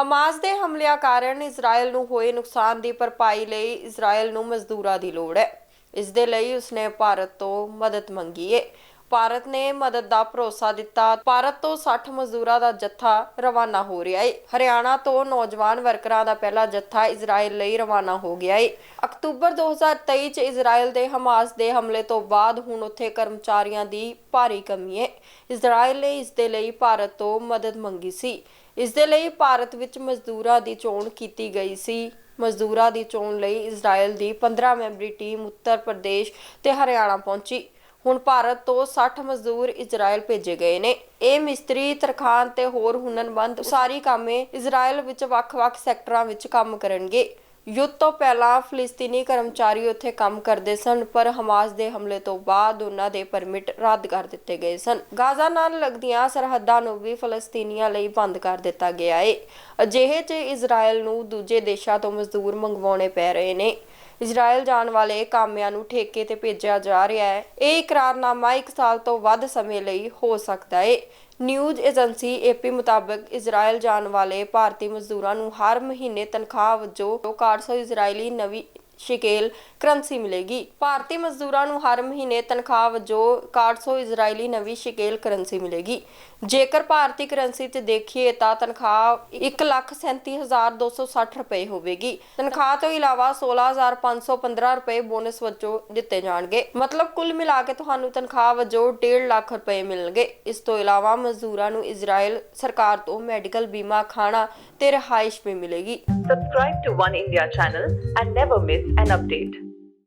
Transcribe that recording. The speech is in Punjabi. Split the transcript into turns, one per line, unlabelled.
ਹਮਾਸ ਦੇ ਹਮਲਿਆਂ ਕਾਰਨ ਇਜ਼ਰਾਈਲ ਨੂੰ ਹੋਏ ਨੁਕਸਾਨ ਦੀ ਭਰਪਾਈ ਲਈ ਇਜ਼ਰਾਈਲ ਨੂੰ ਮਜ਼ਦੂਰਾਂ ਦੀ ਲੋੜ ਹੈ। ਇਸ ਦੇ ਲਈ ਉਸਨੇ ਭਾਰਤ ਤੋਂ ਮਦਦ ਮੰਗੀ ਹੈ। ਭਾਰਤ ਨੇ ਮਦਦ ਦਾ ਭਰੋਸਾ ਦਿੱਤਾ। ਭਾਰਤ ਤੋਂ 60 ਮਜ਼ਦੂਰਾਂ ਦਾ ਜੱਥਾ ਰਵਾਨਾ ਹੋ ਰਿਹਾ ਹੈ ਹਰਿਆਣਾ ਤੋਂ ਨੌਜਵਾਨ ਵਰਕਰਾਂ ਦਾ ਪਹਿਲਾ ਜੱਥਾ ਇਜ਼ਰਾਈਲ ਲਈ ਰਵਾਨਾ ਹੋ ਗਿਆ ਹੈ ਅਕਤੂਬਰ 2023 ਚ ਇਜ਼ਰਾਈਲ ਦੇ ਹਮਾਸ ਦੇ ਹਮਲੇ ਤੋਂ ਬਾਅਦ ਹੁਣ ਉੱਥੇ ਕਰਮਚਾਰੀਆਂ ਦੀ ਭਾਰੀ ਕਮੀ ਹੈ ਇਜ਼ਰਾਈਲ ਨੇ ਇਸ ਦੇ ਲਈ ਭਾਰਤ ਤੋਂ ਮਦਦ ਮੰਗੀ ਸੀ। ਇਸ ਦੇ ਲਈ ਭਾਰਤ ਵਿੱਚ ਮਜ਼ਦੂਰਾਂ ਦੀ ਚੋਣ ਕੀਤੀ ਗਈ ਸੀ। ਮਜ਼ਦੂਰਾਂ ਦੀ ਚੋਣ ਲਈ ਇਜ਼ਰਾਈਲ ਦੀ 15 ਮੈਂਬਰੀ ਟੀਮ ਉੱਤਰ ਪ੍ਰਦੇਸ਼ ਤੇ ਹਰਿਆਣਾ ਪਹੁੰਚੀ। ਹੁਣ ਭਾਰਤ ਤੋਂ 60 ਮਜ਼ਦੂਰ ਇਜ਼ਰਾਈਲ ਭੇਜੇ ਗਏ ਨੇ। ਇਹ ਮਿਸਤਰੀ ਤਰਖਾਨ ਤੇ ਹੋਰ ਹੁਨਰਮੰਦ ਉਸਾਰੀ ਕਾਮੇ ਇਜ਼ਰਾਈਲ ਵਿੱਚ ਵੱਖ-ਵੱਖ ਸੈਕਟਰਾਂ ਵਿੱਚ ਕੰਮ ਕਰਨਗੇ। ਯੁੱਧ ਤੋਂ ਪਹਿਲਾਂ ਫਲਸਤੀਨੀ ਕਰਮਚਾਰੀ ਉੱਥੇ ਕੰਮ ਕਰਦੇ ਸਨ, ਪਰ ਹਮਾਸ ਦੇ ਹਮਲੇ ਤੋਂ ਬਾਅਦ ਉਹਨਾਂ ਦੇ ਪਰਮਿਟ ਰੱਦ ਕਰ ਦਿੱਤੇ ਗਏ ਸਨ। ਗਾਜ਼ਾ ਨਾਲ ਲੱਗਦੀਆਂ ਸਰਹੱਦਾਂ ਨੂੰ ਵੀ ਫਲਸਤੀਨੀਆਂ ਲਈ ਬੰਦ ਕਰ ਦਿੱਤਾ ਗਿਆ ਹੈ ਅਜਿਹੇ 'ਚ ਇਜ਼ਰਾਈਲ ਨੂੰ ਦੂਜੇ ਦੇਸ਼ਾਂ ਤੋਂ ਮਜ਼ਦੂਰ ਮੰਗਵਾਉਣੇ ਪੈ ਰਹੇ ਨੇ। ਇਜ਼ਰਾਈਲ ਜਾਣ ਵਾਲੇ ਕਾਮਿਆਂ ਨੂੰ ਠੇਕੇ ਤੇ ਭੇਜਿਆ ਜਾ ਰਿਹਾ ਹੈ। ਇਹ ਇਕਰਾਰਨਾਮਾ 1 ਸਾਲ ਤੋਂ ਵੱਧ ਸਮੇਂ ਲਈ ਹੋ ਸਕਦਾ ਹੈ ਨਿਊਜ਼ ਏਜੰਸੀ ਏਪੀ ਮੁਤਾਬਕ ਇਜ਼ਰਾਈਲ ਜਾਣ ਵਾਲੇ ਭਾਰਤੀ ਮਜ਼ਦੂਰਾਂ ਨੂੰ ਹਰ ਮਹੀਨੇ ਤਨਖਾਹ ਵਜੋਂ 400 ਇਜ਼ਰਾਈਲੀ ਨਵੀਂ ਸ਼ਿਕੇਲ ਕਰੰਸੀ ਮਿਲੇਗੀ। ਭਾਰਤੀ ਮਜ਼ਦੂਰਾਂ ਨੂੰ ਹਰ ਮਹੀਨੇ ਤਨਖਾਹ ਵਜੋਂ 400 ਇਜ਼ਰਾਈਲੀ ਨਵੀਂ ਸ਼ਿਕੇਲ ਕਰੰਸੀ ਮਿਲੇਗੀ। ਜੇਕਰ ਭਾਰਤੀ ਕਰੰਸੀ ਤੇ ਦੇਖੀਏ ਤਾਂ ਤਨਖਾਹ 137260 ਰੁਪਏ ਹੋਵੇਗੀ। ਤਨਖਾਹ ਤੋਂ ਇਲਾਵਾ 16515 ਰੁਪਏ ਬੋਨਸ ਵਜੋਂ ਦਿੱਤੇ ਜਾਣਗੇ। ਮਤਲਬ ਕੁੱਲ ਮਿਲਾ ਕੇ ਤੁਹਾਨੂੰ ਤਨਖਾਹ ਵਜੋਂ 1.5 ਲੱਖ ਰੁਪਏ ਮਿਲਣਗੇ। ਇਸ ਤੋਂ ਇਲਾਵਾ ਮਜ਼ਦੂਰਾਂ ਨੂੰ ਇਜ਼ਰਾਈਲ ਸਰਕਾਰ ਤੋਂ ਮੈਡੀਕਲ ਬੀਮਾ, ਖਾਣਾ ਤੇ ਰਿਹਾਇਸ਼ ਵੀ ਮਿਲੇਗੀ।
Subscribe to One India channel and never miss an update.